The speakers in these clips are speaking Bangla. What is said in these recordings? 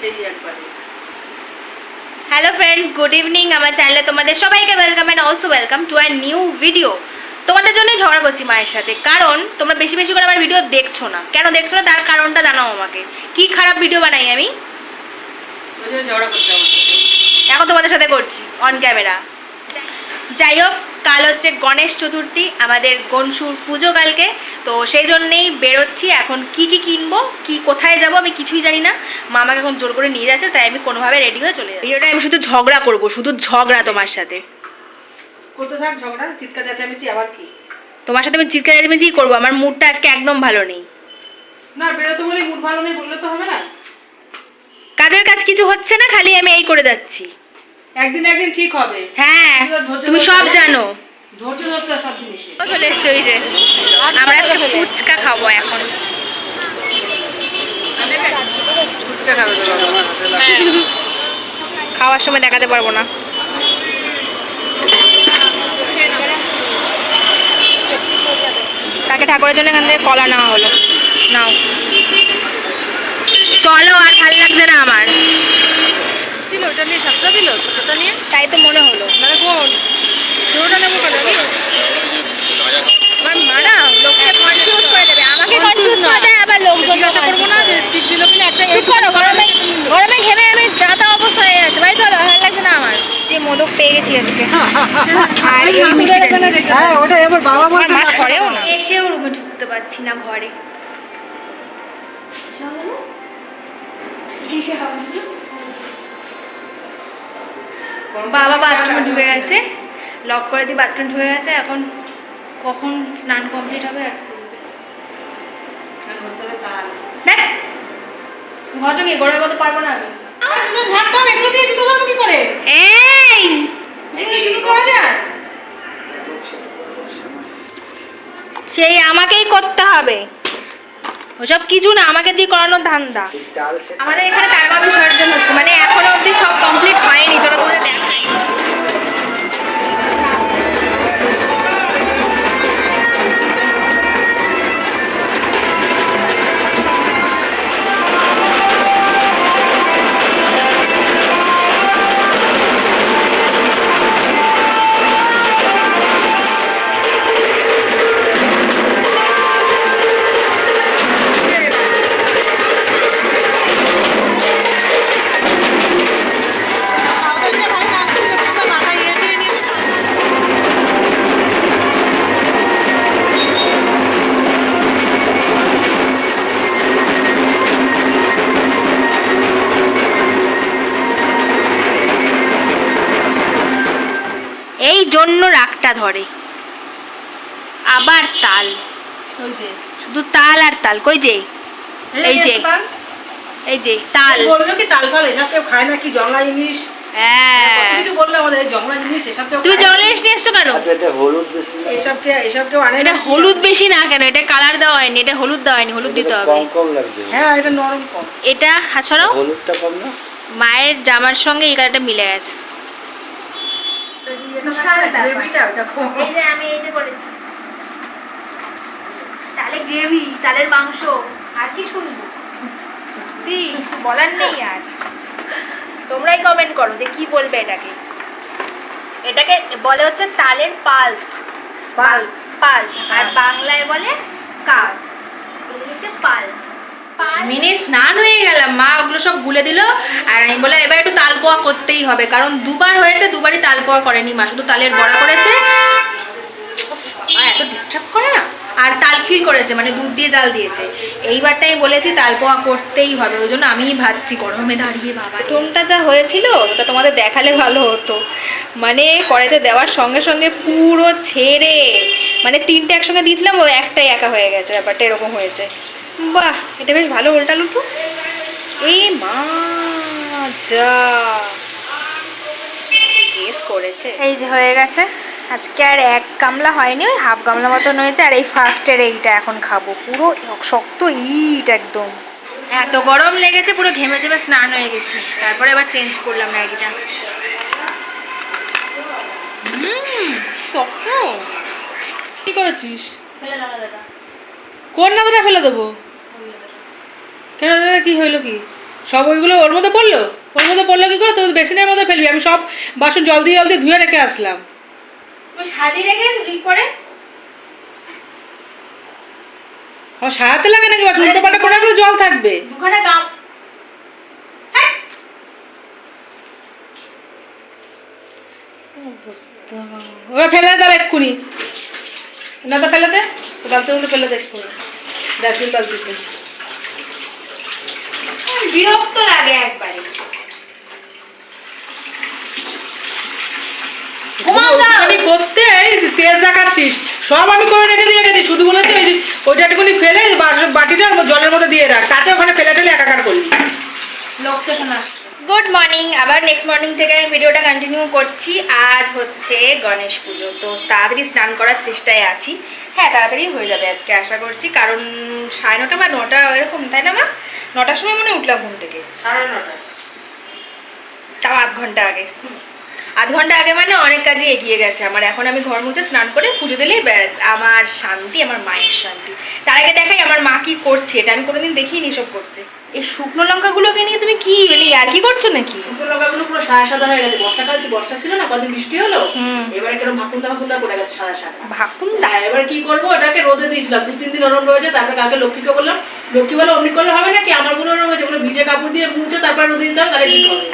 যাচ্ছেই একবারে হ্যালো ফ্রেন্ডস গুড ইভিনিং আমার চ্যানেলে তোমাদের সবাইকে welcome and also welcome to a new video তোমাদের জন্যই ঝগড়া করছি মায়ের সাথে কারণ তোমরা বেশি বেশি করে আমার ভিডিও দেখছ না। কেন দেখছ না? তার কারণটা জানাও আমাকে। কি খারাপ ভিডিও বানাই আমি? ঝগড়া করছে এখন তোমাদের সাথে করছি অন ক্যামেরা যাই হোক কাল হচ্ছে গণেশ চতুর্থী আমাদের গনসুর পুজো কালকে। তো সেই জন্যেই বেরোচ্ছি। এখন কি কি কিনবো কি কোথায় যাব আমি কিছুই জানি না। মা আমাকে এখন জোর করে নিয়ে যাচ্ছে তাই আমি কোনোভাবে রেডি হয়ে চলে যাই ভিডিওটা আমি শুধু ঝগড়া করব শুধু ঝগড়া তোমার সাথে। থাক ঝগড়া চিৎকার চেঁচামেচি আবার কি? তোমার সাথে আমি চিৎকার চেঁচামেচি করব আমার মুডটা আজকে একদম ভালো নেই। না বেরোতে বলে মুড ভালো নেই বললে তো হবে না। কাজের কাজ কিছু হচ্ছে না খালি আমি এই করে যাচ্ছি। একদিন একদিন ঠিক হবে। হ্যাঁ তুমি সব জানো। চলে এসছে ওই যে। আমরা আজকে ফুচকা খাব এখন। হ্যাঁ। খাওয়ার সময় দেখাতে পারব না। তাকে ঠাকুরের জন্য এখান থেকে কলা নেওয়া হলো। নাও। চলো আর ভালো লাগছে না আমার। দিল ওটা নিয়ে সাতটা দিল ছোটটা নিয়ে? তাই তো মনে হলো। মানে কোন? ছোটটা নেব কেন? আমার মা লোককে কনফিউজ করে দেবে। আমাকে কনফিউজ করে দেয় আবার লোকজন জিজ্ঞাসা করব না যে দিল কিনা একটা চুপ করো গরমে গরমে ঘেমে আমি যাতা অবস্থা হয়ে যাচ্ছে ভাই চলো ভালো লাগছে না আমার। যে মোদক পেয়ে গেছি আজকে। আর এই মিষ্টিটা হ্যাঁ ওটা এবার বাবা মা না। না। এসেও রুমে ঢুকতে পারছি না ঘরে। বাবা বাথরুমে ঢুকে গেছে। লক করে দিয়ে বাথরুম ঢুকে গেছে এখন কখন স্নান কমপ্লিট হবে আর? ঘষো কি গরমের মতো পারব না সেই আমাকেই করতে হবে। ওসব কিছু না আমাকে দিয়ে করানোর ধান্দা। আমাদের এখানে কারবা বিসর্জন হচ্ছে মানে এখনও অবধি সব কমপ্লিট হয়নি চলো তোমাদের দেখাই জন্য রাগটা ধরে। আবার তাল। শুধু তাল আর তাল। কই যে? এই যে। এই যে। তাল। বলল কি তাল ফাল এসব কেউ খায় না কি জংলা জিনিস হ্যাঁ জিনিস আচ্ছা এটা হলুদ বেশি না? কে না হলুদ বেশি না কেন? এটা কালার দেওয়া হয়নি। এটা হলুদ দেওয়া হয়নি। হলুদ দিতে হবে। হ্যাঁ এটা নরম কম। এটা হা ছড়াও হলুদটা কম না? মায়ের জামার সঙ্গে এই কালারটা মিলে গেছে। এই যে আমি এই যে করেছি। তালে গ্রেভি তালের মাংস আর কি শুনব? কিছু বলার নেই আর। তোমরাই কমেন্ট করো যে কি বলবে এটাকে। এটাকে বলে হচ্ছে তালের পাল। পাল। পাল। আর বাংলায় বলে কাল। ইংলিশে পাল। মিনি স্নান হয়ে গেলাম মা ওগুলো সব গুলে দিল। আর আমি বলে এবার একটু তাল পোয়া করতেই হবে, কারণ দুবার হয়েছে, দুবারই তাল পোয়া করেনি মা, শুধু তালের বড়া করেছে। এত ডিস্টার্ব করে না? আর করেছে মানে দুধ দিয়ে জাল দিয়েছে। এইবারটা আমি বলেছি, তাল পোয়া করতেই হবে, ওই জন্য আমিই ভাবছি গরমে দাঁড়িয়ে বাবা। টোনটা যা হয়েছিল, ওটা তোমাদের দেখালে ভালো হতো। মানে কড়াইতে দেওয়ার সঙ্গে সঙ্গে পুরো ছেড়ে মানে তিনটে একসঙ্গে দিয়েছিলাম, ও একটাই একা হয়ে গেছে, ব্যাপারটা এরকম হয়েছে। বাহ এটা বেশ ভালো উল্টালু তো এই মা যা। কেস করেছে। এই যে হয়ে গেছে। আজকে আর এক গামলা হয়নি ওই হাফ গামলা মতন হয়েছে আর এই ফার্স্টের এইটা এখন খাব। পুরো শক্ত ইট একদম। এত গরম লেগেছে পুরো ঘেমে চেমে স্নান হয়ে গেছি। তারপরে এবার চেঞ্জ করলাম নাইটিটা হুম শক্ত। কি করেছিস? ফেলে দাও কোন নামটা ফেলে দেবো? কেন দাদা কি হইল কি? সব ওইগুলো ওর মধ্যে পড়ল? ওর মধ্যে পড়ল কি করে? তো বেসিনের মধ্যে ফেলবি। আমি সব বাসন জল দিয়ে জল দিয়ে ধুয়ে রেখে আসলাম। সাজিয়ে ঠিক করে? আমার সারাতে লাগে নাকি? বাসন উল্টো পাল্টা করে জল থাকবে। দুখানা গাম। ওরা ফেলে দাও এক্ষুনি। না তো ফেলে দে। তো বালতির মধ্যে ফেলে দে এক্ষুনি। ডাস্টবিন বালতিতে বিরক্ত লাগে একবারে। আমি করতে এই তেল দেখাচ্ছিস সব আমি করে রেখে দিয়ে গেছি। শুধু বলেছি ওই যে ফেলে বাটিটা জলের মধ্যে দিয়ে রাখ। তাতে ওখানে ফেলে টেলে একাকার করলি। লোক তো শোনা। গুড মর্নিং আবার নেক্সট মর্নিং থেকে আমি ভিডিওটা কন্টিনিউ করছি। আজ হচ্ছে গণেশ পুজো। তো তাড়াতাড়ি স্নান করার চেষ্টায় আছি। হ্যাঁ তাড়াতাড়ি হয়ে যাবে আজকে আশা করছি। কারণ সাড়ে নটা বা নটা এরকম তাই না মা? নটার সময় মনে উঠলাম ঘুম থেকে। সাড়ে নটা। তাও আধ ঘণ্টা আগে। আধ ঘণ্টা আগে মানে অনেক কাজই এগিয়ে গেছে। আমার এখন আমি ঘর মুছে স্নান করে পুজো দিলেই ব্যাস আমার শান্তি আমার মায়ের শান্তি। তার আগে দেখাই আমার মা কি করছে এটা আমি কোনোদিন দেখিনি সব করতে। এই শুকনো লঙ্কাগুলোকে নিয়ে তুমি কি মানে আর কি করছ নাকি? শুকনো লঙ্কাগুলো পুরো সাদা সাদা হয়ে গেছে। বর্ষাকাল বর্ষা ছিল না কদিন বৃষ্টি হলো। এবারে কেরম ভাকুন্দা ভাকুন্দা পড়ে গেছে সাদা সাদা। ভাকুন হ্যাঁ, এবার কি করব? ওটাকে রোদে দিয়েছিলাম। দু তিন দিন নরম রয়েছে তারপরে কালকে লক্ষ্মীকে বললাম লক্ষ্মী বলে অমনি করলে হবে নাকি? আমারগুলো নরম হয়েছে ওগুলো ভিজে কাপড় দিয়ে মুছে তারপরে রোদে দিতে হবে তাহলে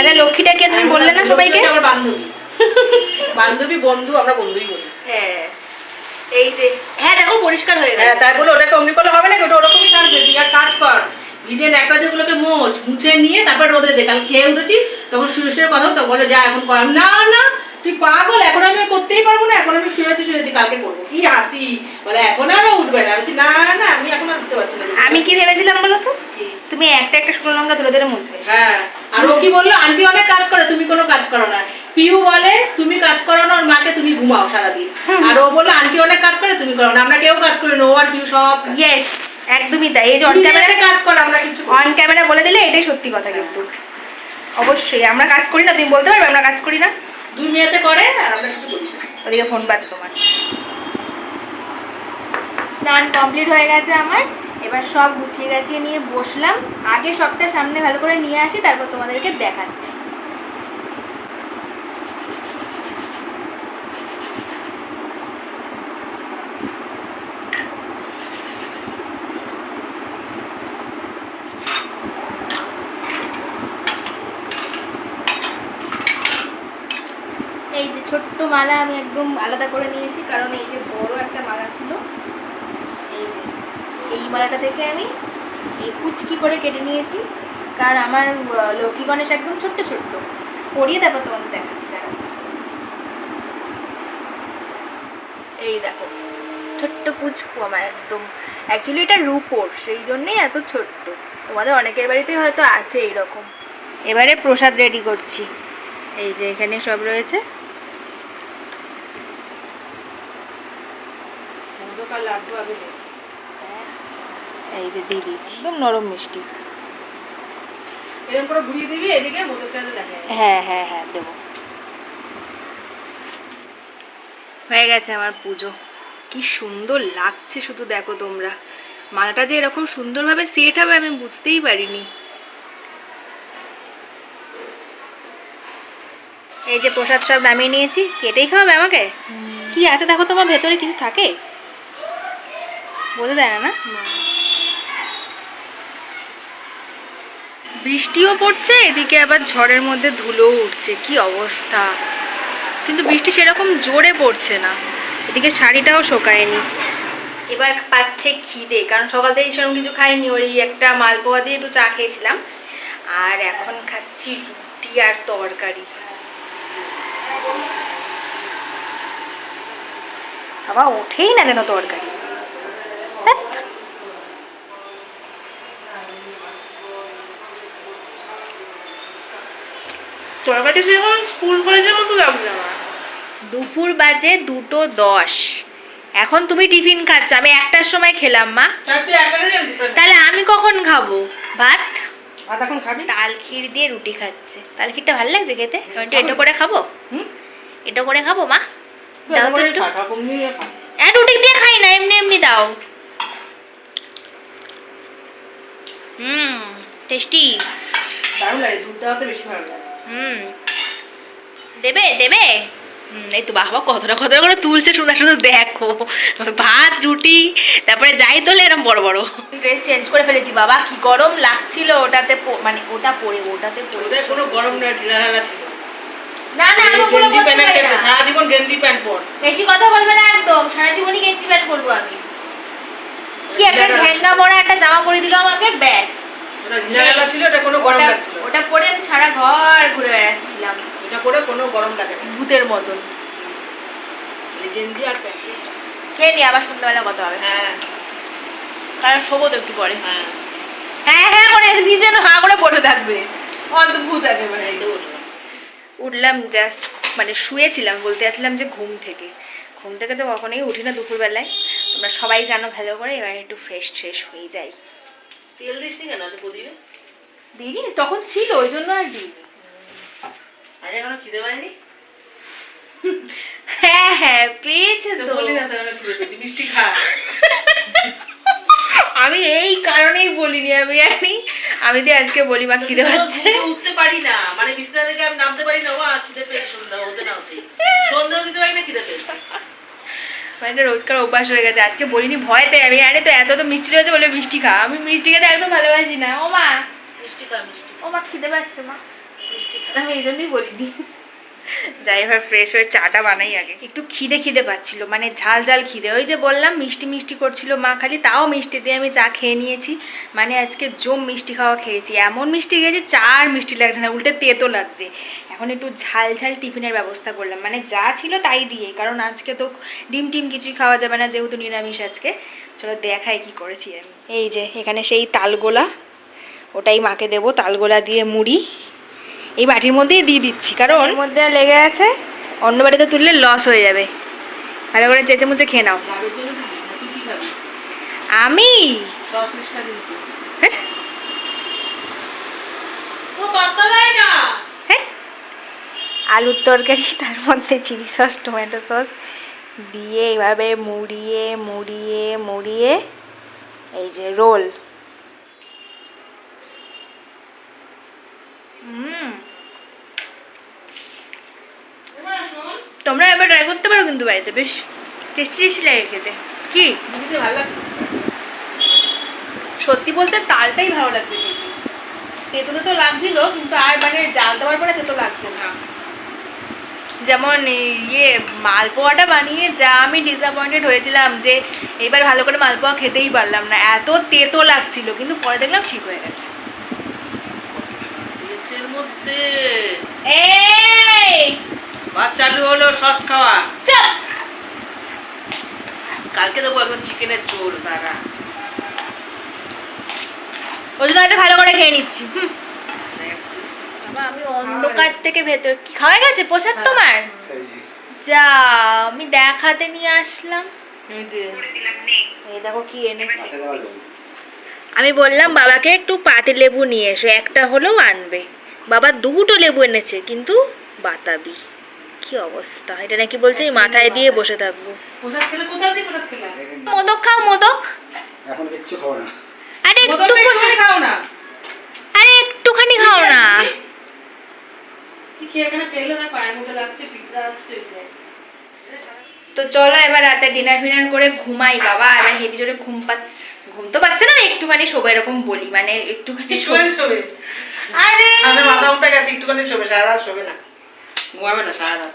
আরে লক্ষ্মীটাকে তুমি বললে না সবাইকে? আমার বান্ধবী। বান্ধবী বন্ধু আমরা বন্ধুই বলি। হ্যাঁ। এই যে হ্যাঁ দেখো পরিষ্কার হয়ে হ্যাঁ গেছে তাই বলে ওটাকে অমনি করলে হবে নাকি? ওটা ওরকমই থাকবে তুই আর কাজ কর। ভিজে ন্যাকড়া যেগুলোকে মোচ মুছে নিয়ে তারপর রোদে দে। কাল খেয়ে উঠেছি তখন শুয়ে শুয়ে কথা তো বলে যা এখন কর আমি, না না তুই পাগল এখন আমি করতেই পারব না এখন আমি শুয়েছি শুয়েছি কালকে করব। কি হাসি বলে এখন আর উঠবে না। আমি বলছি, না না আমি এখন আর উঠতে পারছি না। আমি কি ভেবেছিলাম বলো তো? তুমি একটা একটা শুকনো লঙ্কা ধরে ধরে মুছবে। হ্যাঁ আর ও কি বলল আন্টি অনেক কাজ করে তুমি কোনো কাজ করো না। পিউ বলে তুমি কাজ করো না ওর মাকে তুমি ঘুমাও সারাদিন। আর ও বলল আন্টি অনেক কাজ করে তুমি করো না আমরা কেউ কাজ করি না ও আর পিউ সব ইয়েস একদমই তাই। এই যে অন তুমি ক্যামেরা কাজ করো আমরা কিছু অন ক্যামেরা বলে দিলে এটাই সত্যি কথা কিন্তু। অবশ্যই আমরা কাজ করি না তুমি বলতে পারবে আমরা কাজ করি না। দুই মেয়েতে করে আর আমরা কিছু করি ওদিকে ফোন পাচ্ছে তোমার। স্নান কমপ্লিট হয়ে গেছে আমার। এবার সব গুছিয়ে গাছিয়ে নিয়ে বসলাম। আগে সবটা সামনে ভালো করে নিয়ে আসি তারপর তোমাদেরকে দেখাচ্ছি এই যে ছোট্ট মালা আমি একদম আলাদা করে নিয়েছি, কারণ এই যে বড় একটা মালা ছিল, এই যে, এই মালাটা থেকে আমি এই কুচকি করে কেটে নিয়েছি। কারণ আমার লক্ষ্মী গণেশ একদম ছোট্ট ছোট্ট। পরিয়ে তারপর তোমাদের দেখাচ্ছি, দাঁড়াও। এই দেখো, ছোট্ট পুচকু আমার একদম। অ্যাকচুয়ালি এটা রূপোর, সেই জন্যেই এত ছোট্ট। তোমাদের অনেকের বাড়িতেই হয়তো আছে এইরকম। এবারে প্রসাদ রেডি করছি। এই যে এখানে সব রয়েছে। মোদক লাড্ডু আগে দে। এই যে দিয়ে দিয়েছি। একদম নরম মিষ্টি। এরকম করে ঘুরিয়ে দিবি এদিকে মোদকটা দেখা। হ্যাঁ হ্যাঁ হ্যাঁ দেবো। হয়ে গেছে আমার পুজো। কি সুন্দর লাগছে শুধু দেখো তোমরা। মালাটা যে এরকম সুন্দরভাবে সেট হবে আমি বুঝতেই পারিনি। এই যে প্রসাদ সব নামিয়ে নিয়েছি কেটেই খাওয়াবে আমাকে? কি আছে দেখো তোমার ভেতরে কিছু থাকে? বোঝা যায় না না? বৃষ্টিও পড়ছে এদিকে আবার ঝড়ের মধ্যে ধুলোও উঠছে। কি অবস্থা? কিন্তু বৃষ্টি সেরকম জোরে পড়ছে না। এদিকে শাড়িটাও শোকায়নি। এবার পাচ্ছে খিদে কারণ সকাল থেকে সেরকম কিছু খাইনি। ওই একটা মালপোয়া দিয়ে একটু চা খেয়েছিলাম। আর এখন খাচ্ছি রুটি আর তরকারি। বাবা ওঠেই না যেন তরকারি। ধ্যাৎ। সেরকম স্কুল কলেজের মতো লাগছে আমার। দুপুর বাজে দুটো দশ। এখন তুমি টিফিন খাচ্ছ আমি একটার সময় খেলাম মা। তাহলে আমি কখন খাব? ভাত? ভাত তাল ক্ষীর দিয়ে রুটি খাচ্ছে। তাল ক্ষীরটা ভালো লাগছে খেতে? আমি একটু এটা করে খাব? হুম? এটা করে খাব মা? দাও তো একটু। রুটি দিয়ে খাই না এমনি এমনি দাও। হুম টেস্টি দারুণ লাগে দুধ দেওয়াতে বেশি ভালো লাগে। হুম। দেবে দেবে। এই তো বাবা কতটা কতটা করে তুলছে সুন্দর সুন্দর দেখো। ভাত রুটি তারপরে যাই তোলে এরকম বড় বড়। ড্রেস চেঞ্জ করে ফেলেছি বাবা কি গরম লাগছিল ওটাতে মানে ওটা পরে ওটাতে পরে। কোনো গরম না ঢিলা ছিল। না না আমি ওগুলো গেঞ্জি প্যান্ট পারি না। সারা জীবন গেঞ্জি প্যান্ট পর। বেশি কথা বলবে না একদম। সারা জীবনই গেঞ্জি প্যান্ট পরবো আমি। কি একটা মোড়া একটা জামা পরে দিল আমাকে ব্যাস। ওটা ছিল ওটা কোনো গরম লাগছিল ওটা পরে আমি সারা ঘর ঘুরে বেড়াচ্ছিলাম। ওটা করে কোনো গরম লাগে না। ভূতের মতন। গেঞ্জি আর প্যান্ট। খেয়ে নি আবার সন্ধ্যাবেলা কথা হবে। হ্যাঁ। কারণ শোবো তো একটু পরে। হ্যাঁ। হ্যাঁ হ্যাঁ করে নিজে হা করে পড়ে থাকবে। অদ্ভুত একেবারে। এই উঠলাম জাস্ট মানে শুয়েছিলাম বলতে আসছিলাম যে ঘুম থেকে। ঘুম থেকে তো কখনোই উঠি না দুপুরবেলায়। তোমরা সবাই জানো ভালো করে এবার একটু ফ্রেশ ট্রেশ হয়ে যাই। তেল দিস নি কেন আজ প্রদীপে? দিইনি তখন ছিল ওই জন্য আর দিইনি। আজ এখনও খিদে পাইনি হ্যাঁ হ্যাঁ পেয়েছে তো বললি না তো খিদে পেয়েছি মিষ্টি খা। আমি এই কারণেই বলিনি আমি জানি আমি তো আজকে বলি বা খিদে পাচ্ছে। উঠতে পারি না মানে বিছানা থেকে আমি নামতে পারি না মা খিদে পেয়েছে সন্ধ্যা হতে না হতে সন্ধ্যা দিতে পারি না খিদে পেয়েছে। মানে এটা রোজকার অভ্যাস হয়ে গেছে। আজকে বলিনি ভয়তে। আমি আরে তো এত তো মিষ্টি রয়েছে বলে মিষ্টি খা। আমি মিষ্টি খেতে একদম ভালোবাসি না। ও মা। মিষ্টি খা মিষ্টি ও মা খিদে পাচ্ছে মা। আমি এই জন্যই বলিনি। যাই এবার ফ্রেশ হয়ে চাটা বানাই আগে। একটু খিদে খিদে পাচ্ছিল মানে ঝাল ঝাল খিদে। ওই যে বললাম মিষ্টি মিষ্টি করছিল মা খালি তাও মিষ্টি দিয়ে আমি চা খেয়ে নিয়েছি। মানে আজকে জম মিষ্টি খাওয়া খেয়েছি। এমন মিষ্টি খেয়েছি চা আর মিষ্টি লাগছে না উল্টে তেতো লাগছে। এখন একটু ঝাল ঝাল টিফিনের ব্যবস্থা করলাম। মানে যা ছিল তাই দিয়ে। কারণ আজকে তো ডিম টিম কিছুই খাওয়া যাবে না যেহেতু নিরামিষ আজকে। চলো দেখাই কি করেছি আমি। এই যে এখানে সেই তালগোলা। ওটাই মাকে দেবো তালগোলা দিয়ে মুড়ি। এই বাটির মধ্যেই দিয়ে দিচ্ছি কারণ ওর মধ্যে লেগে আছে? অন্য বাড়িতে তুললে লস হয়ে যাবে। ভালো করে চেঁচে মুচে খেয়ে নাও। আমি? হ্যাঁ, ও পাত্তা দেয় না হ্যাঁ আলুর তরকারি তার মধ্যে চিলি সস টমেটো সস দিয়ে এইভাবে মুড়িয়ে মুড়িয়ে মুড়িয়ে এই যে রোল। হুম। তোমরা এবার ট্রাই করতে পারো কিন্তু বাড়িতে বেশ টেস্টি টেস্টি লাগে খেতে। কি? ভালো লাগছে সত্যি বলতে তালটাই ভালো লাগছে তেতো তেতো লাগছিল কিন্তু আর মানে জাল দেওয়ার পরে তেতো লাগছে না। যেমন ইয়ে মালপোয়াটা বানিয়ে যা আমি ডিসঅ্যাপয়েন্টেড হয়েছিলাম যে এবার ভালো করে মালপোয়া খেতেই পারলাম না। এত তেতো লাগছিল কিন্তু পরে দেখলাম ঠিক হয়ে গেছে। মধ্যে? এই! ভাত চালু হলো সস খাওয়া। কালকে দেবো একদম চিকেনের ঝোল তারা ওই জন্য ভালো করে খেয়ে নিচ্ছি। হুম। আমি অন্ধকার থেকে ভেতর কি খাওয়া গেছে? প্রসাদ তোমার? যা আমি দেখাতে নিয়ে আসলাম। এই দেখো কি এনেছি। আমি বললাম বাবাকে একটু পাতি লেবু নিয়ে এসো একটা হলেও আনবে। বাবা দুটো লেবু এনেছে কিন্তু বাতাবি। কি অবস্থা? এটা নাকি বলছে মাথায় দিয়ে বসে থাকব। মোদক খাও মোদক। এখন কিচ্ছু খাব না। আরে একটু খাও না। আরে একটুখানি খাও না। কি এখানে পেলে? দেখ পায়ের মধ্যে লাগছে পিঁপড়া আসছে তো চলো এবার রাতে ডিনার ফিনার করে ঘুমাই বাবা। এবার হেভি জোরে ঘুম পাচ্ছে। ঘুম তো পাচ্ছে না একটুখানি শোবে এরকম বলি। মানে একটুখানি শোবে। একটুখানি শোবে। আরে! মাথা মাথা গেছে একটুখানি শোবে সারা রাত শোবে না। ঘুমাবে না সারা রাত।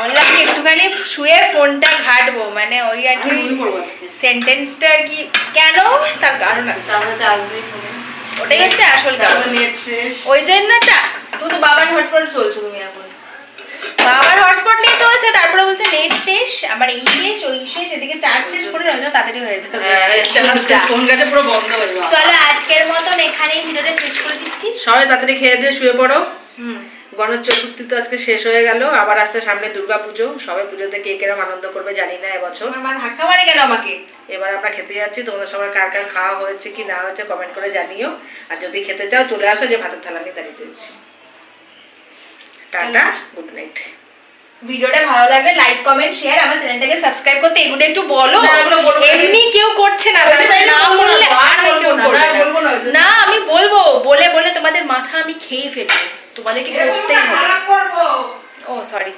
বললাম কি একটুখানি শুয়ে ফোনটা ঘাটবো। মানে ওই আর কি সেন্টেন্সটা আর কি কেন? তার কারণ আছে। ওটাই হচ্ছে আসল কারণ ওই জন্য তো বাবার হটস্পট চলছো তুমি এখন। বাবার হটস্পট নিয়ে চলছে তারপরে বলছে নেট শেষ আমার এই শেষ ওই শেষ এদিকে চার্জ শেষ করে রয়েছে তাড়াতাড়ি হয়ে যাবে। হ্যাঁ, ফোন কাছে পুরো বন্ধ হয়ে যাবে। চলো আজকের মতন এখানেই ভিডিওটা শেষ করে দিচ্ছি। সবাই তাড়াতাড়ি খেয়ে দিয়ে শুয়ে পড়ো। হুম। গণেশ চতুর্থী তো আজকে শেষ হয়ে গেল আবার আসছে সামনে দুর্গা পুজো। সবাই পুজোতে কে কেরম আনন্দ করবে জানি না এবছর। তোমার মা ধাক্কা মারে কেন আমাকে? এবার আমরা খেতে যাচ্ছি তোমাদের সবার কার কার খাওয়া হয়েছে কি না হয়েছে কমেন্ট করে জানিও। আর যদি খেতে চাও চলে আসো যে ভাতের থালা নিয়ে দাঁড়িয়ে রয়েছি। টাটা গুড নাইট ভিডিওটা ভালো লাগলে লাইক কমেন্ট শেয়ার আমার চ্যানেলটাকে সাবস্ক্রাইব করতে এগুলো একটু বলো। এমনি কেউ করছে না না বলব না, বললে আর কেউ বলব না, করবে না, আমি বলব বলে বলে তোমাদের মাথা আমি খেয়ে ফেলব। তোমাদেরকে করতেই হবে? ও সরি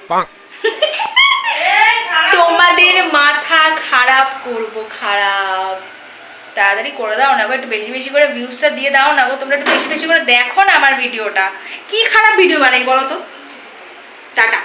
তোমাদের মাথা খারাপ করব খারাপ। তাড়াতাড়ি করে দাও না গো একটু বেশি বেশি করে ভিউজটা দিয়ে দাও না গো। তোমরা একটু বেশি বেশি করে দেখো না আমার ভিডিওটা। কি খারাপ ভিডিও বানাই বলো তো? টাটা